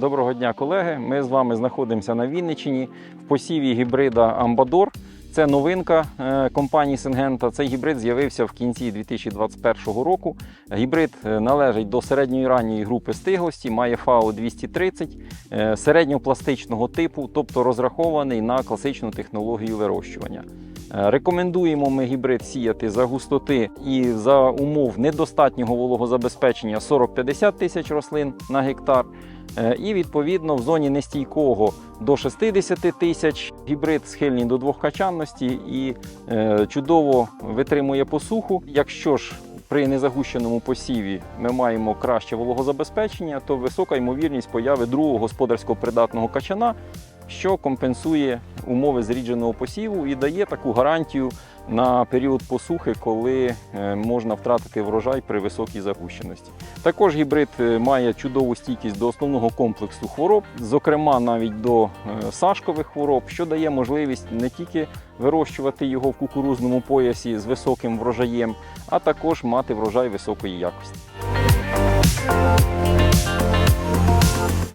Доброго дня, колеги. Ми з вами знаходимося на Вінниччині в посіві гібрида Амбадор. Це новинка е, компанії Сингента. Цей гібрид з'явився в кінці 2021 року. Гібрид е, належить до середньої ранньої групи стиглості, має ФАО 230 е, середньопластичного типу, тобто розрахований на класичну технологію вирощування. Е, Рекомендуємо ми гібрид сіяти за густоти і за умов недостатнього вологозабезпечення 40-50 тисяч рослин на гектар. Е, І відповідно в зоні нестійкого до 60 тисяч гібрид схильний до двохкачанності і е, чудово витримує посуху. Якщо ж при незагущеному посіві ми маємо краще вологозабезпечення, то висока ймовірність появи другого господарського придатного качана, що компенсує умови зрідженого посіву і дає таку гарантію на період посухи, коли е, можна втратити врожай при високій загущеності. Також гібрид е, має чудову стійкість до основного комплексу хвороб, зокрема навіть до е, сашкових хвороб, що дає можливість не тільки вирощувати його в кукурузному поясі з високим врожаєм, а також мати врожай високої якості.